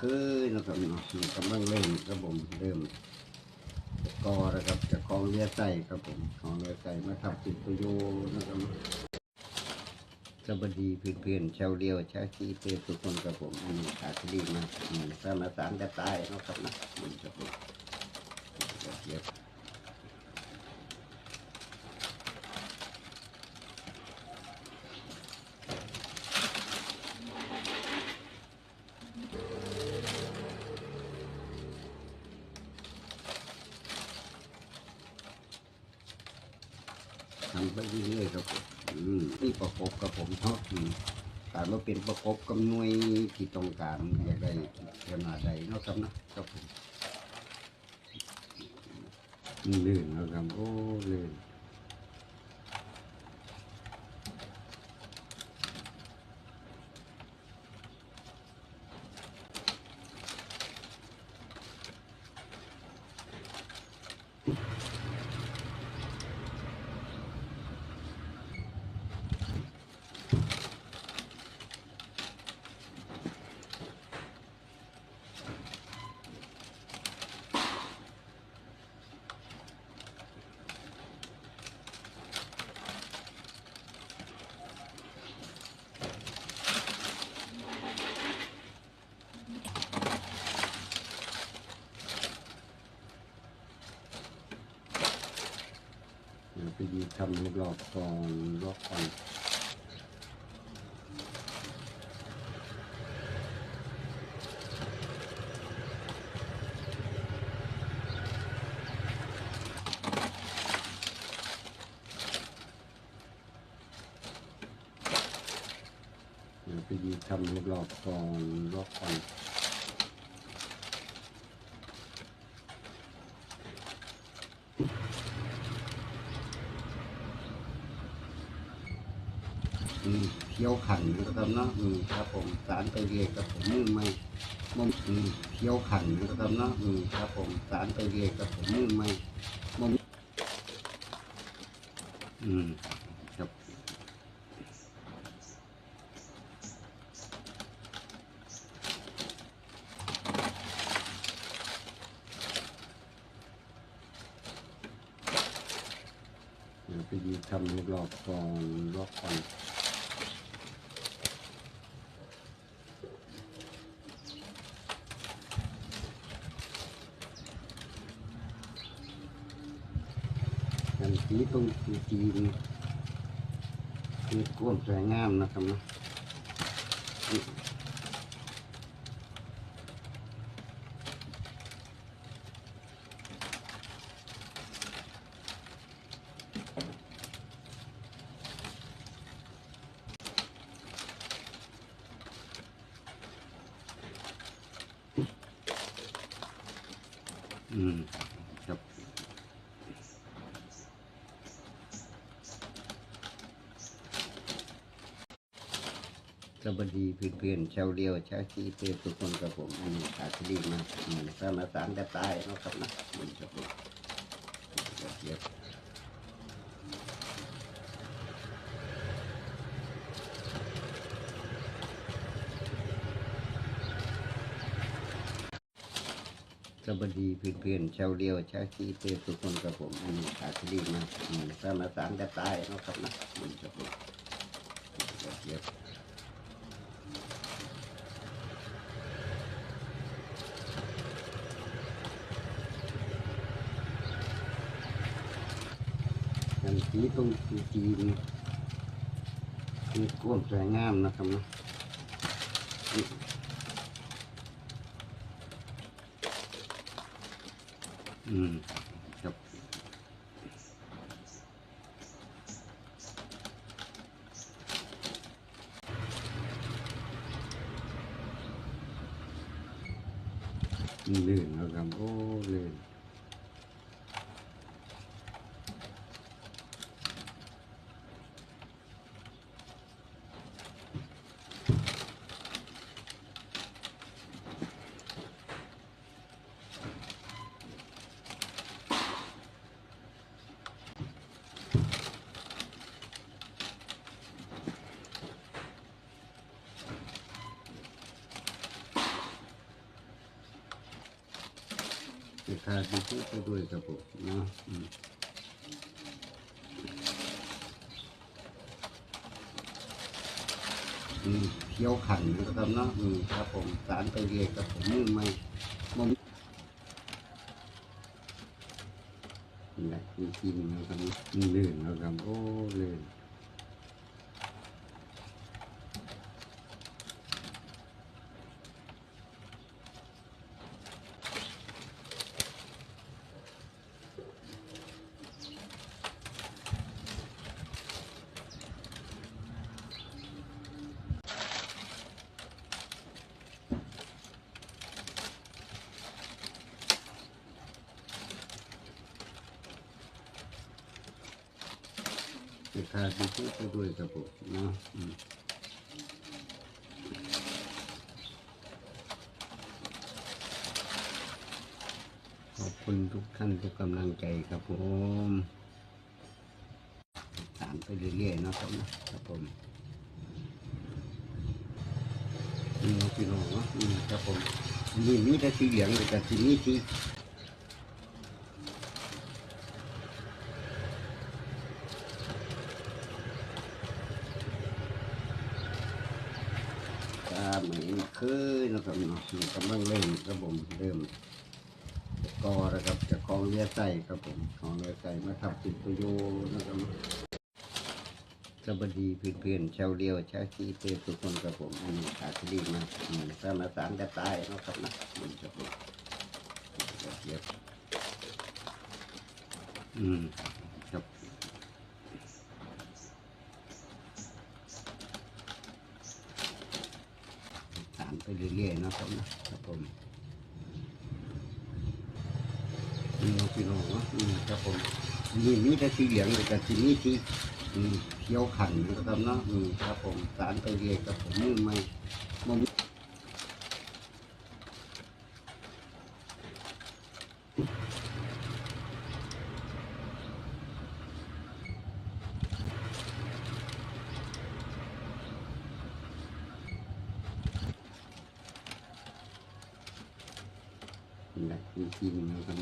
คืนนะครับเนาะกำลังเริ่มครับผมเริ่มกอนะครับจะกองเรือใส่ครับผมกองเรือใส่มาทำเป็นประโยชน์นะครับสวัสดีเพื่อนๆชาวเรียวชาวชีเพื่อนทุกคนครับผมอันนี้ขาดดีมากอืมสมาสารกระต่ายนะครับนะครับผมเดี๋ยว ทำไปเรื่อยๆครับผมอืมนี่ประกบกับผมชอบทีแต่ว่าเป็นประกบกับหน่วยที่ต้องการอยากได้ขนาดใดเนาะครับนะครับผมอืมลื่นนะครับโอ้ลื่น ไปดีทำรอบๆกอนรอบก่อนเดี๋ยวไปดีทำรอบๆกอนรอบก่อน อืมเคี้ยวขั นะครับเนาะอืมครับผมสารไปเรียกกับผมมือไม่มมอืมเคี้ยวขันนะครับเนาะอืมครับผมสารไปเรียกกับผมมือไม่มมอืมครับเดี๋ยวไปดีทำรอบก่อนรอบก่อน นสีตรงสีจีนคือก้นสวยงามนะครับนะอืมครับ ส วัสดีเพื่อนๆชาวเรียวชาวชีเพื่อนทุกคนกับผมอันนี้ขาดดีมาอืมสมาสารกระตายนะครับนะมันจะผมเดี๋ยวสวัสดีเพื่อนๆชาวเรียวชาวชีเพื่อนทุกคนกับผมอันนี้ขาดดีมาอืมสมาสารกระตายนะครับนะมันจะผมเดี๋ยวกั นสีตรงจีนคือก้นสวยงามนะครับนะอืมครับลื่อนนะครับโอ้เลื่อนาดไปช่วยไปด้วยครับผมเนาะอือเคี้ยวขันนะครับเนาะอืครับผมสารไปเรียกกับผมมือไม่มมนี่แหละจริงๆนะครับเลื่นนะครับโอ้เลื่น จะขาดไปช่วยไปด้วยครับผมเนาะขอบคุณทุกท่านทุกกำลังใจครับผมตามไปเรื่อยๆนะครับนะครับผมอืมพี่น้องเนาะครับผมนี่มีแต่สีเหลืองแต่สีนี้สี ก็เหมือนเคย นะครับเนาะกำลังเล่นครับผมเริ่มกอแล้วครับจะคลองเรือใส่ครับผมคลองเรือใส่มาทำเป็นประโยชน์นะครับสวัสดีเพื่อนๆชาวเรียวชาวชีเพื่อนทุกคนครับผมอันนี้ขาดดีมากถ้ามาสารกระตายนะครับนะมันจะเป็นเทียบอืมครับ ตามไป เรื่อยๆนะครับนะครับผมนี่เราพี่น้องนะครับผมนี่มีแต่สีเหลืองแต่สีนี้สีอืมเขียวขันนะครับเนาะครับผมสารไปเรื่อยกับผมมือไม่ มมนะจริงๆนะครับ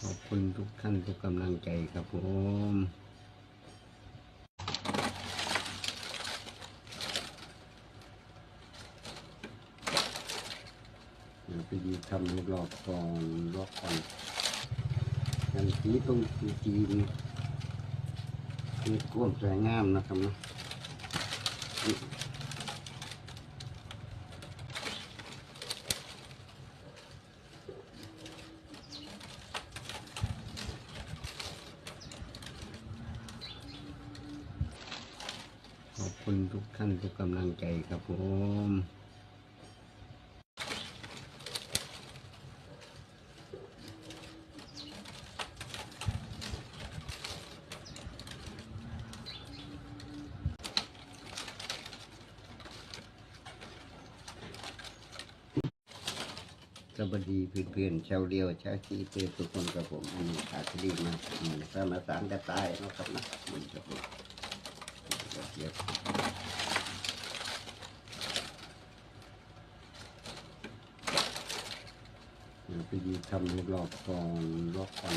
ขอบคุณทุกท่านทุกกำลังใจครับผมเดี๋ยวไปดูทำรอบก่อนรอบก่อนอย่างสีตรงสีจีน มีกว้างสวยงามนะครับนะขอบคุณทุกท่านทุกกำลังใจครับผม วัสดีเพื่อนๆชาวเรียวชาวชีเตือนทุกคนกับผมอันนี้อาชีพมากอืมถ้ามาสารกระต่ายนะครับนะมันจะเป็นเยอะไปยืนทำรอบก่อนรอบก่อน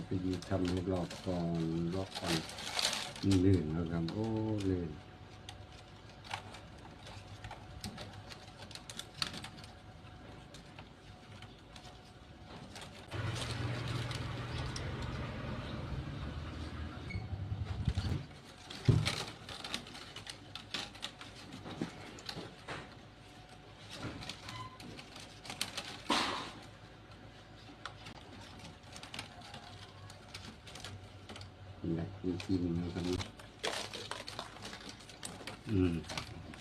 เดี๋ยวไปดูทำรอบก่อนรอบก่อนเลื่นนะครับ โอ้เลื่น นี่แหละจริงๆนะครับ อืม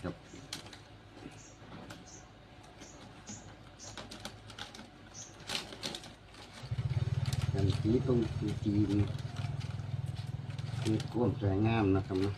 ครับกันทีตรงจีนมีก้มสวยงามนะครับนะ